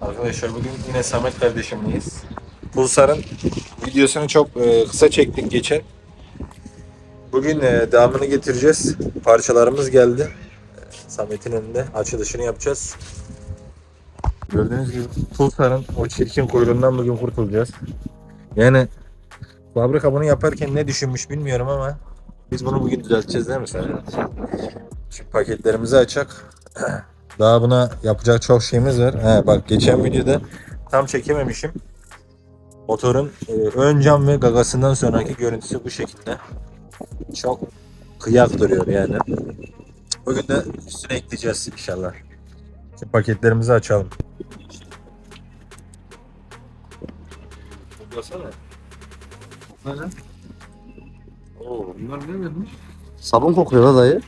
Arkadaşlar bugün yine Samet kardeşimleyiz. Pulsar'ın videosunu çok e, kısa çektik geçen. Bugün e, devamını getireceğiz. Parçalarımız geldi. E, Samet'in önünde açılışını yapacağız. Gördüğünüz gibi Pulsar'ın o çirkin kuyruğundan bugün kurtulacağız. Yani fabrika bunu yaparken ne düşünmüş bilmiyorum ama biz bunu bugün düzelteceğiz değil mi sen? Şimdi paketlerimizi açak. Daha buna yapacak çok şeyimiz var. He, bak geçen videoda tam çekememişim. Motorun e, ön cam ve gagasından sonraki görüntüsü bu şekilde. Çok kıyak duruyor yani. Bugün de üstüne ekleyeceğiz inşallah. Şimdi paketlerimizi açalım. Toplasana. Oo, bunlar ne vermiş? Sabun kokuyor la dayı.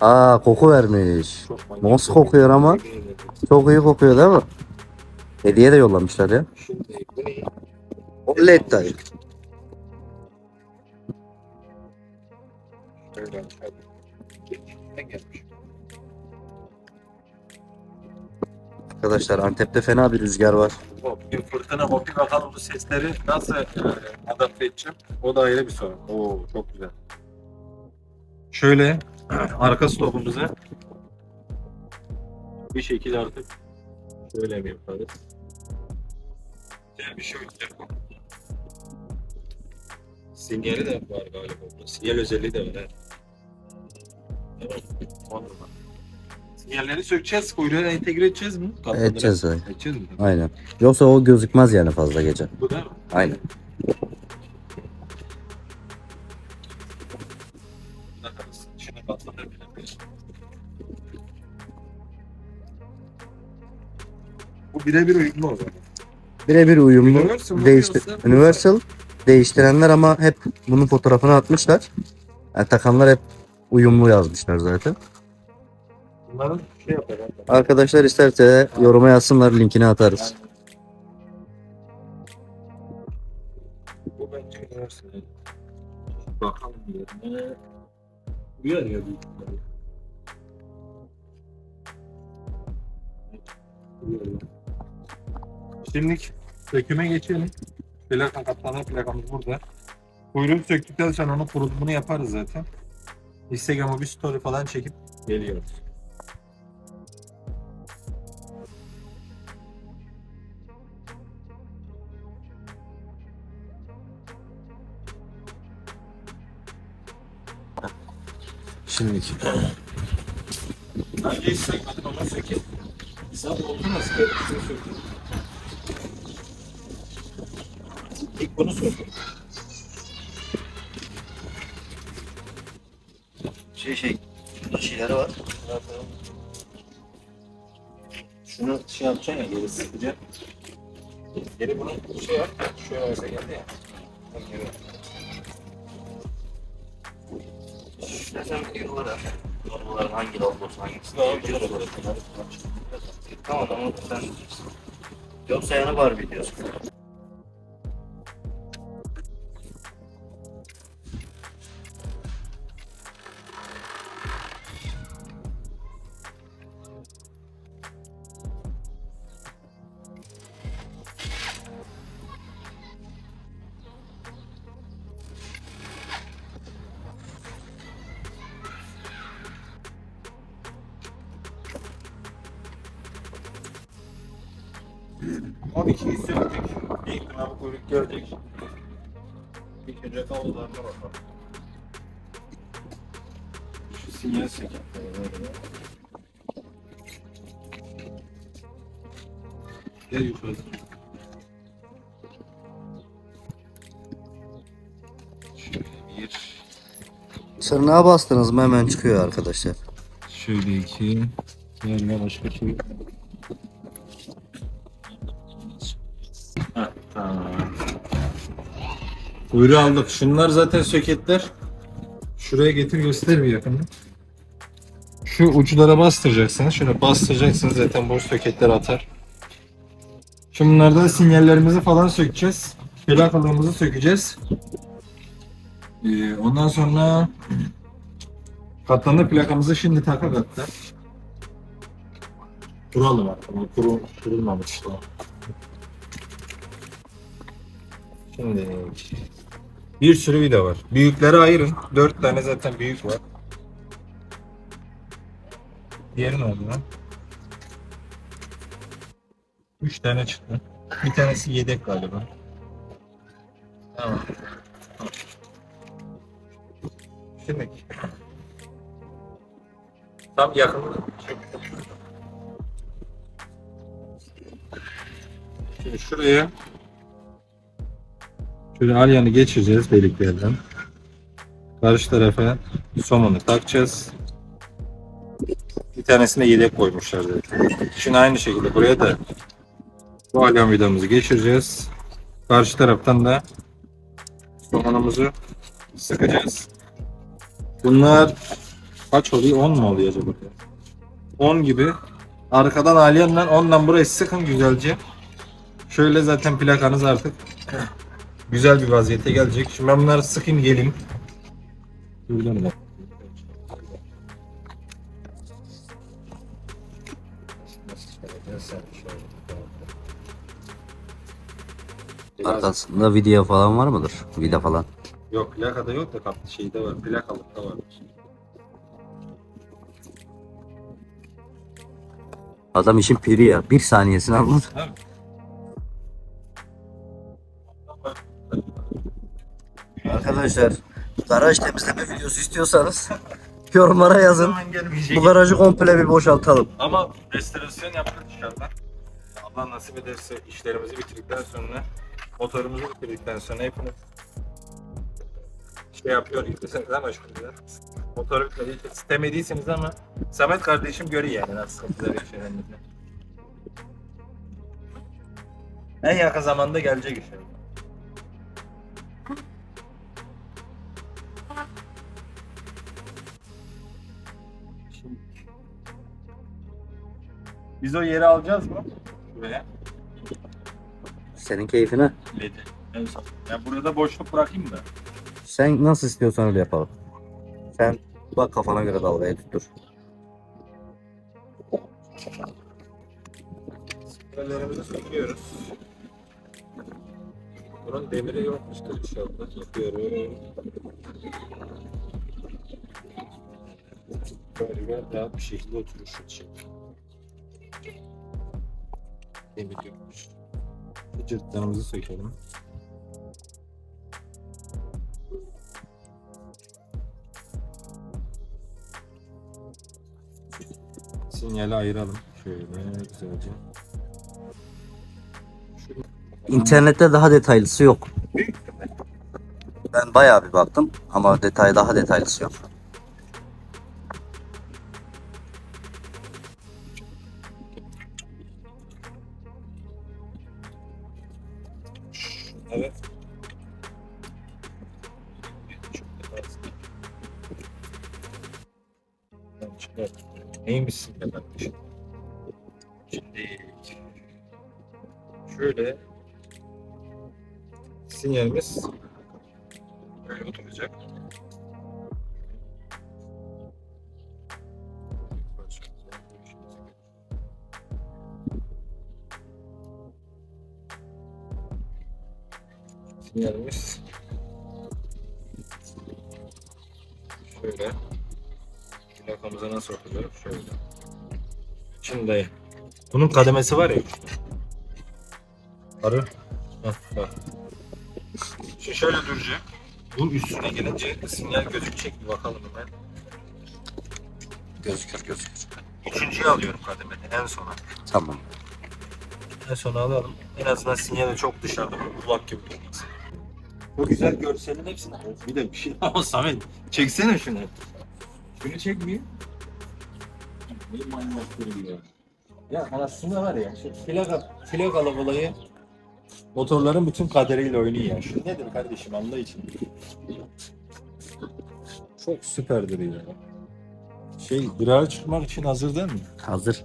Aa koku vermiş. Nasıl kokuyor ama? Çok iyi kokuyor değil mi? Hediye de yollamışlar ya. Şimdi bu ne? O led dayı. Arkadaşlar Antep'te fena bir rüzgar var. Bir fırtına hop bir bakalım bu sesleri nasıl e, adapte edeceğim. O da ayrı bir sorun. Oo çok güzel. Şöyle arka stopumuzu bir şekilde artık şöyle mi yaparız? Yani bir şöyle Sinyali de var galiba. Sinyal özelliği de var. Evet. on numara. Sinyalleri sökeceğiz, kuyruğa entegre edeceğiz mi? Katlandıra- Edeceğiz. Edeceğiz mi? Aynen. Yoksa o gözükmez yani fazla gece. Bu da mı? Aynen. Birebir uyumlu o zaman. Birebir uyumlu. Universal Değişti yoksa- Universal değiştirenler ama hep bunun fotoğrafını atmışlar. Yani takanlar hep uyumlu yazmışlar zaten. Bunların şey yapar. Arkadaşlar isterse yoruma yazsınlar linkini atarız. Bu bence universal. Bakalım yerine. Uyar ya büyük ihtimalle. Uyar ya. Şimdilik söküme geçelim. Plaka kaplanan plakamız burada. Kuyruğu söktükten sonra onun kurulumunu yaparız zaten. Instagram'a bir story falan çekip geliyoruz. Şimdiki. Hiç sökmedim ama sökeyim. Sen oldu nasıl böyle söktün? İlk bunu söktüm. Şey şey, şurada şeyleri var. Şunu şey yapacaksın ya geri sıkacaksın. Geri bunu şey yap. Şöyle olsa geldi ya. Bak geri. İstersen bir var Normaların hangi olması hangisi Daha bir yere bırakın. Tamam ama sen Yoksa yanı var biliyorsun. Gel yukarı. Şöyle bir, Sırnağa bastınız mı hemen çıkıyor arkadaşlar. şöyle iki. Yerine başka şey. Ha, tamam. Kuyruğu aldık. Şunlar zaten soketler. Şuraya getir göster bir yakında. Şu uçlara bastıracaksınız. Şöyle bastıracaksınız zaten bu soketler atar. Şimdi bunlardan sinyallerimizi falan sökeceğiz. Plakalığımızı sökeceğiz. Ee, ondan sonra katlanır plakamızı şimdi takak hatta. Kuralım artık. Bu Kuru, kurulmamış işte. Şimdi bir sürü vida var. Büyükleri ayırın. Dört tane zaten büyük var. Diğeri ne oldu lan? Üç tane çıktı. Bir tanesi yedek galiba. Tamam. Şimdi tam yakın. Şimdi şuraya şöyle alyanı geçireceğiz deliklerden. Karşı tarafa somunu takacağız. Bir tanesine yedek koymuşlar zaten. Şimdi aynı şekilde buraya da bu alyan vidamızı geçireceğiz. Karşı taraftan da somonumuzu sıkacağız. Bunlar kaç oluyor? 10 mu oluyor acaba? 10 gibi. Arkadan alyanla ondan burayı sıkın güzelce. Şöyle zaten plakanız artık güzel bir vaziyete gelecek. Şimdi ben bunları sıkayım geleyim. Buradan da. Arkasında video falan var mıdır? Vida falan. Yok plakada yok da kaplı şeyde var. Plakalıkta var. Adam işin piri ya. Bir saniyesini. Tamam. Arkadaşlar garaj temizleme videosu istiyorsanız yorumlara yazın. Zaman gelmeyecek. Bu garajı komple bir boşaltalım. Ama restorasyon yaptık dışarıdan. Allah nasip ederse işlerimizi bitirdikten sonra motorumuzu bitirdikten sonra hepiniz şey yapıyor gittiniz ama şimdi motoru bitmedi istemediyseniz ama Samet kardeşim görüyor yani nasıl sıkıntılar yaşadığımızı. En yakın zamanda gelecek inşallah. Biz o yeri alacağız mı? Şuraya. Senin keyfine. Ledi. En son. Ya burada boşluk bırakayım da. Sen nasıl istiyorsan öyle yapalım. Sen bak kafana göre dalgayı tuttur. Sinyallerimizi söküyoruz. Bunun demiri yokmuştur inşallah. Yapıyorum. Böyle rahat bir şekilde oturuşu için. Demir yokmuş. Cırtlarımızı sökelim. Sinyali ayıralım. Şöyle güzelce. İnternette daha detaylısı yok. Ben bayağı bir baktım ama detay daha detaylısı yok. Neymişsin be kardeşim? Şimdi şöyle sinyalimiz böyle oturacak. Sinyalimiz plakamıza nasıl oturacak? Şöyle. Şimdi bunun kademesi var ya. Arı. Heh, bak. Şimdi şöyle duracak. Bu üstüne gelince sinyal gözükecek bir bakalım hemen. Gözükür gözükür. Üçüncüyü alıyorum kademede en sona. Tamam. En sona alalım. En azından sinyali çok dışarıda bu kulak gibi durmasın. Bu güzel görselin hepsini al. Bir de bir şey ama Samet çeksene şunu. Şunu çekmiyor. Ne manyakları ya. Ya aslında var ya şu plaka, plakalı olayı motorların bütün kaderiyle oynuyor ya. Şu nedir kardeşim Allah için. Çok süperdir ya. Şey viraja çıkmak için hazır değil mi? Hazır.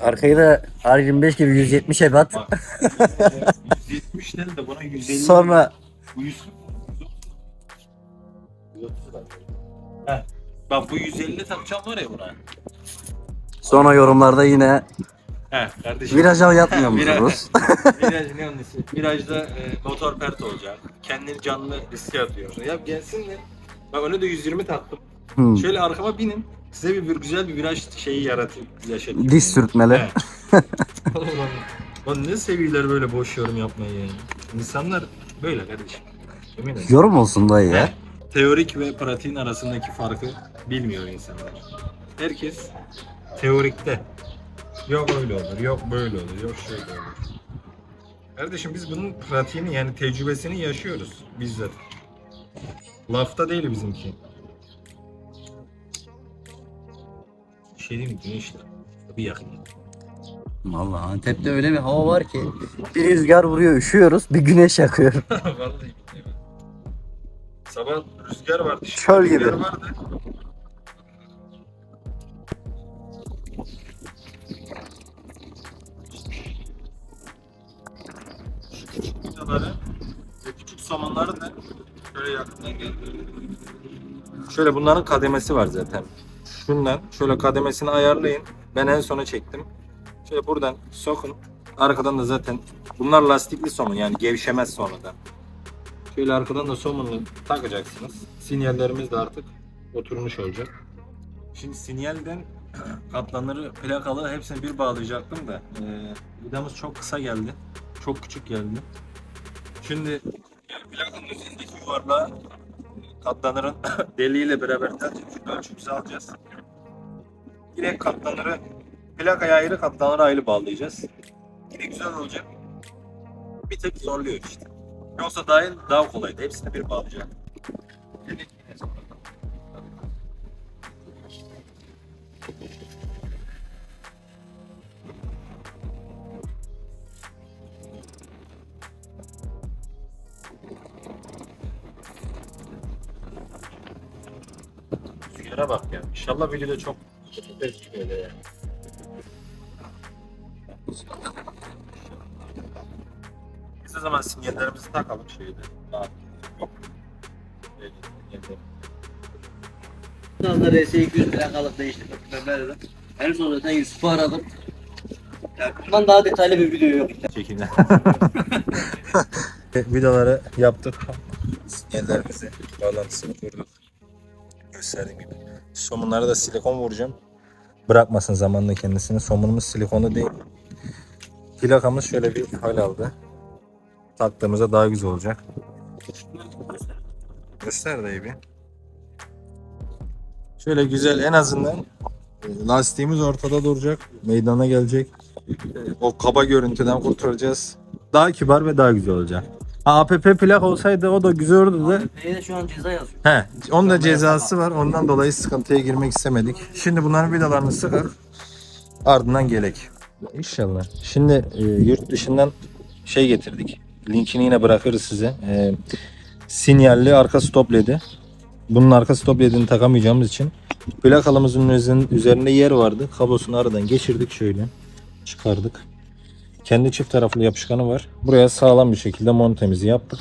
Arkayı da R25 gibi 170 ebat. Bak, 170 değil de buna 150 Sonra Bu 100 Heh. Bak bu 150 takacağım var ya buna. Sonra yorumlarda yine He kardeşim. viraja yatmıyor musunuz? Viraj ne onun ismi? Virajda e, motor pert olacak. Kendini canlı riske atıyor. Ya gelsin de. Bak öne de 120 taktım. Hmm. Şöyle arkama binin. Size bir, bir güzel bir viraj şeyi yaratayım. Yaşatayım. Diz sürtmeli. Ulan, Lan ne seviyorlar böyle boş yorum yapmayı yani. İnsanlar böyle kardeşim. Ederim. Yorum olsun dayı ya. He. Teorik ve pratiğin arasındaki farkı bilmiyor insanlar. Herkes teorikte. Yok öyle olur, yok böyle olur, yok şöyle olur. Kardeşim biz bunun pratiğini yani tecrübesini yaşıyoruz bizzat. Lafta değil bizimki. Bir şey değil mi? Güneşler. Bir yakın. Vallahi Antep'te öyle bir hava var ki bir rüzgar vuruyor üşüyoruz bir güneş yakıyor. Vallahi billahi. Sabah rüzgar vardı. Çöl rüzgar gibi. Vardı. Şöyle bunların kademesi var zaten. Şundan şöyle kademesini ayarlayın. Ben en sona çektim. Şöyle buradan sokun. Arkadan da zaten bunlar lastikli somun yani gevşemez sonradan. Şöyle arkadan da somunlu takacaksınız. Sinyallerimiz de artık oturmuş olacak. Şimdi sinyalden katlanları plakalı hepsini bir bağlayacaktım da e, vidamız çok kısa geldi. Çok küçük geldi. Şimdi plakanın üzerindeki yuvarlağı katlanırın deliğiyle beraber. Şu ölçümüzü alacağız. Direkt katlanırı plakaya ayrı katlanırı ayrı bağlayacağız. Yine güzel olacak. Bir tık zorluyor işte. Yoksa dahil daha kolaydı. Hepsini bir bağlayacak. Rüzgara bak ya. İnşallah videoda çok böyle ya. Biz o zaman sinyallerimizi takalım şeyde. Daha Böyle sinyalleri. Biraz da RS200 plakalık değiştirmek ben En son zaten Yusuf'u aradım. Yani bundan daha detaylı bir video yok. Çekimler. Vidaları yaptık. Sinyallerimizi, bağlantısını kurduk. Gösterdiğim gibi. Somunlara da silikon vuracağım. Bırakmasın zamanla kendisini. Somunumuz silikonlu değil. Plakamız şöyle bir hal aldı. Taktığımızda daha güzel olacak. Göster dayı bir. Şöyle güzel en azından e, lastiğimiz ortada duracak. Meydana gelecek. E, O kaba görüntüden kurtaracağız. Daha kibar ve daha güzel olacak. APP plak olsaydı o da güzel olurdu da. Neyde şu an ceza yazıyor. He, onun da cezası var. Ondan dolayı sıkıntıya girmek istemedik. Şimdi bunların vidalarını sıkar. Ardından gelek. İnşallah. Şimdi e, yurt dışından şey getirdik. Linkini yine bırakırız size. E, sinyalli arka stop ledi. Bunun arka stop ledini takamayacağımız için plakalımızın üzerinde yer vardı. Kablosunu aradan geçirdik şöyle. Çıkardık. Kendi çift taraflı yapışkanı var. Buraya sağlam bir şekilde montemizi yaptık.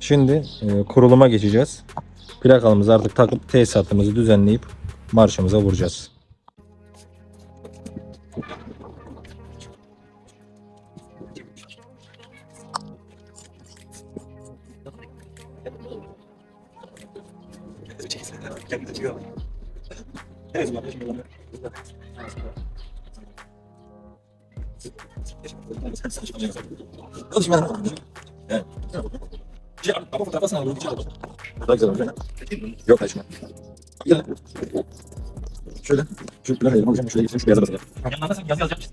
Şimdi e, kuruluma geçeceğiz. Plakalımızı artık takıp tesisatımızı düzenleyip marşımıza vuracağız. Yok açma. Gel. Şöyle. Şu plakayı alacağım. Şöyle getireyim. Şu beyaza basacağım. Yanlarına sen yazı yazacaksın.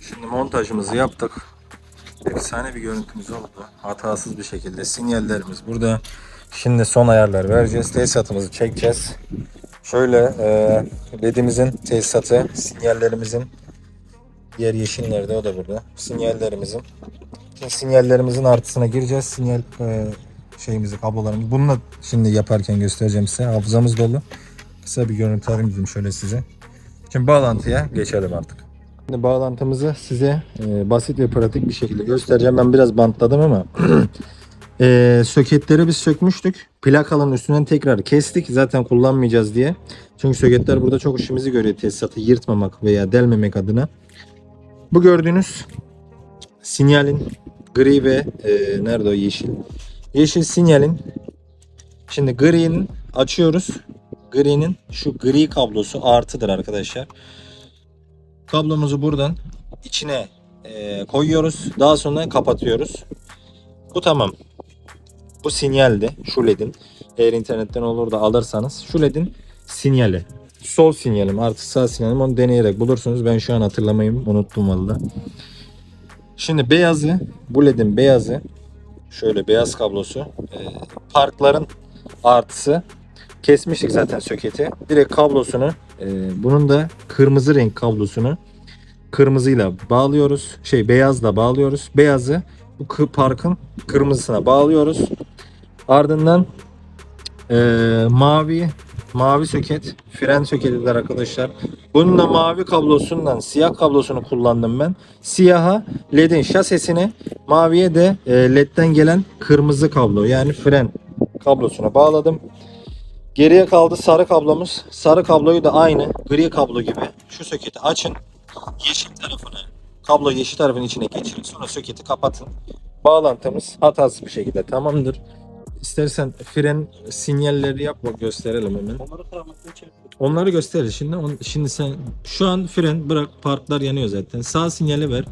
Şimdi montajımızı yaptık. Efsane bir görüntümüz oldu. Hatasız bir şekilde sinyallerimiz burada. Şimdi son ayarlar vereceğiz. Tesisatımızı çekeceğiz. Şöyle e, ledimizin tesisatı, sinyallerimizin diğer yeşil o da burada. Sinyallerimizin sinyallerimizin artısına gireceğiz. Sinyal e, şeyimizi, kablolarımızı. Bununla şimdi yaparken göstereceğim size. Hafızamız dolu. Kısa bir görüntü alayım şöyle size. Şimdi bağlantıya geçelim artık. Şimdi bağlantımızı size e, basit ve pratik bir şekilde göstereceğim. Ben biraz bantladım ama e, soketleri biz sökmüştük. Plakaların üstünden tekrar kestik. Zaten kullanmayacağız diye. Çünkü soketler burada çok işimizi görüyor. Tesisatı yırtmamak veya delmemek adına. Bu gördüğünüz sinyalin gri ve e, nerede o yeşil? Yeşil sinyalin şimdi gri'nin açıyoruz. Gri'nin şu gri kablosu artıdır arkadaşlar. Kablomuzu buradan içine e, koyuyoruz. Daha sonra kapatıyoruz. Bu tamam. Bu sinyaldi. Şu ledin. Eğer internetten olur da alırsanız. Şu ledin sinyali. Sol sinyalim artı sağ sinyalim onu deneyerek bulursunuz. Ben şu an hatırlamayayım. Unuttum valla. Şimdi beyazı, bu ledin beyazı şöyle beyaz kablosu e, parkların artısı kesmiştik zaten soketi. Direkt kablosunu e, bunun da kırmızı renk kablosunu kırmızıyla bağlıyoruz. Şey beyazla bağlıyoruz. Beyazı bu kı- parkın kırmızısına bağlıyoruz. Ardından e, mavi mavi söket fren soketidir arkadaşlar. Bunun da mavi kablosundan siyah kablosunu kullandım ben. Siyaha ledin şasesini maviye de e, ledden gelen kırmızı kablo yani fren kablosuna bağladım. Geriye kaldı sarı kablomuz. Sarı kabloyu da aynı gri kablo gibi şu soketi açın. Yeşil tarafını kablo yeşil tarafın içine geçirin. Sonra soketi kapatın. Bağlantımız hatasız bir şekilde tamamdır. İstersen fren sinyalleri yap bak gösterelim hemen. Onları gösterir şimdi. On, şimdi sen şu an fren bırak parklar yanıyor zaten. Sağ sinyali ver.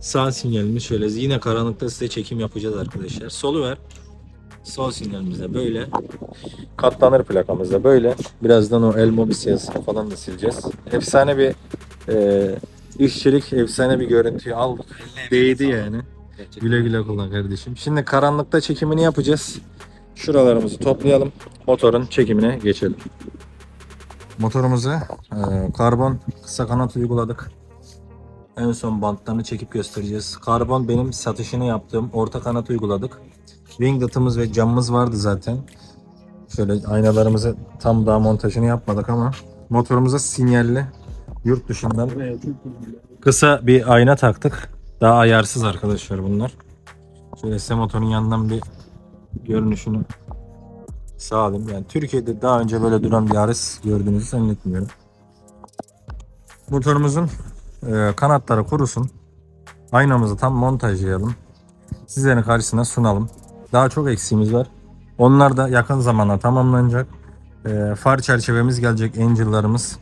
Sağ sinyalimi şöyle yine karanlıkta size çekim yapacağız arkadaşlar. Solu ver. Sol sinyalimiz böyle. Katlanır plakamız da böyle. Birazdan o el mobis yazısını falan da sileceğiz. Efsane bir e, işçilik, efsane bir görüntüyü aldık. Değdi yani. Güle güle kullan kardeşim. Şimdi karanlıkta çekimini yapacağız. Şuralarımızı toplayalım. Motorun çekimine geçelim. Motorumuza e, karbon kısa kanat uyguladık. En son bantlarını çekip göstereceğiz. Karbon benim satışını yaptığım orta kanat uyguladık. Winglet'ımız ve camımız vardı zaten. Şöyle aynalarımızı tam daha montajını yapmadık ama motorumuza sinyalli yurt dışından kısa bir ayna taktık. Daha ayarsız arkadaşlar bunlar. Şöyle size motorun yanından bir görünüşünü sağlayayım. Yani Türkiye'de daha önce böyle duran bir Aris gördüğünüzü zannetmiyorum. Motorumuzun e, kanatları kurusun. Aynamızı tam montajlayalım. Sizlerin karşısına sunalım. Daha çok eksiğimiz var. Onlar da yakın zamanda tamamlanacak. E, far çerçevemiz gelecek, Angel'larımız.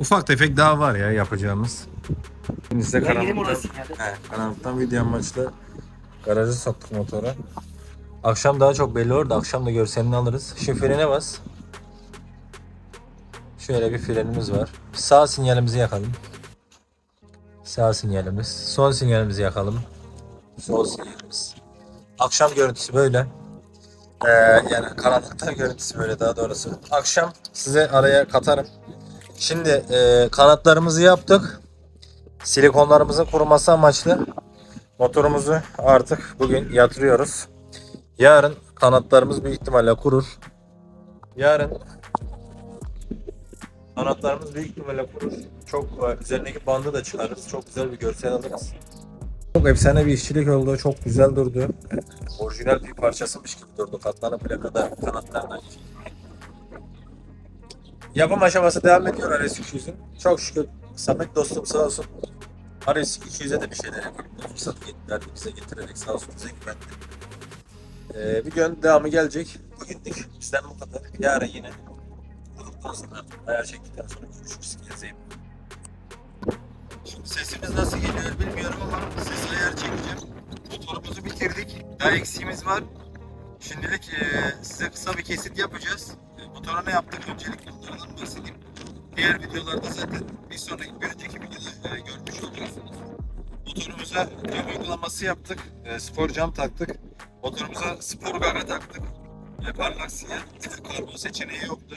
Ufak tefek daha var ya yapacağımız. Şimdi size Ya gireyim karanlıkta, orası yani. he, karanlıktan video amaçlı garaja soktuk motoru. Akşam daha çok belli olur da akşam da görselini alırız. Şimdi frene bas. Şöyle bir frenimiz var. Sağ sinyalimizi yakalım. Sağ sinyalimiz. Sol sinyalimizi yakalım. Sol sinyalimiz. Akşam görüntüsü böyle. Ee, yani karanlıkta görüntüsü böyle daha doğrusu. Akşam size araya katarım. Şimdi e, kanatlarımızı yaptık. Silikonlarımızın kuruması amaçlı motorumuzu artık bugün yatırıyoruz. Yarın kanatlarımız büyük ihtimalle kurur. Yarın kanatlarımız büyük ihtimalle kurur. Çok e, üzerindeki bandı da çıkarırız. Çok güzel bir görsel alırız. Çok efsane bir işçilik oldu. Çok güzel durdu. Orijinal bir parçasıymış gibi durdu. Katlanı plakada kanatlardan. Yapım aşaması devam ediyor RS200'ün. Çok şükür Samet dostum sağ olsun. RS200'e de bir şeyler yapıp fırsat verdi bize getirerek sağ olsun bize güvendi. Ee, videonun devamı gelecek. Bugünlük bizden bu kadar. Yarın yine bulduktan sonra ayar çektikten sonra görüşürüz. Şimdi sesimiz nasıl geliyor bilmiyorum ama ses ayar çekeceğim. Motorumuzu bitirdik. Daha eksiğimiz var. Şimdilik e, size kısa bir kesit yapacağız. E, motora ne yaptık? Öncelikle bunlardan bahsedeyim. Diğer videolarda zaten bir sonraki, bir önceki videoda e, görmüş olacaksınız. Motorumuza cam uygulaması yaptık. E, spor cam taktık. Motorumuza spor gaga taktık. E, parlak siyah. Karbon seçeneği yoktu.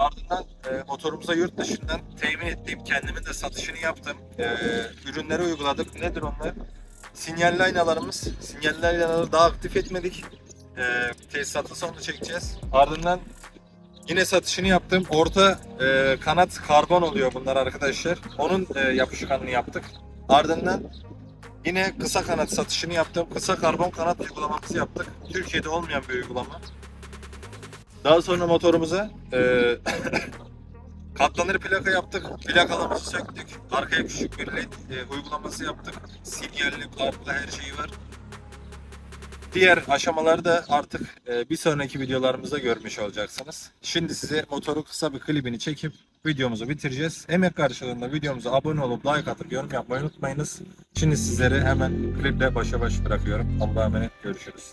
Ardından e, motorumuza yurt dışından temin ettiğim, kendimin de satışını yaptım. E, ürünleri uyguladık. Nedir onlar? Sinyalli aynalarımız. Sinyalli aynaları daha aktif etmedik. E, tesisatı sonra çekeceğiz. Ardından yine satışını yaptım. Orta e, kanat karbon oluyor bunlar arkadaşlar. Onun e, yapışkanını yaptık. Ardından yine kısa kanat satışını yaptım. Kısa karbon kanat uygulamamızı yaptık. Türkiye'de olmayan bir uygulama. Daha sonra motorumuza e, katlanır plaka yaptık. Plakalarımızı söktük. Arkaya küçük bir led e, uygulaması yaptık. Sinyalli, kartlı her şeyi var. Diğer aşamaları da artık e, bir sonraki videolarımızda görmüş olacaksınız. Şimdi size motoru kısa bir klibini çekip videomuzu bitireceğiz. Emek karşılığında videomuza abone olup like atıp yorum yapmayı unutmayınız. Şimdi sizleri hemen kliple başa baş bırakıyorum. Allah'a emanet görüşürüz.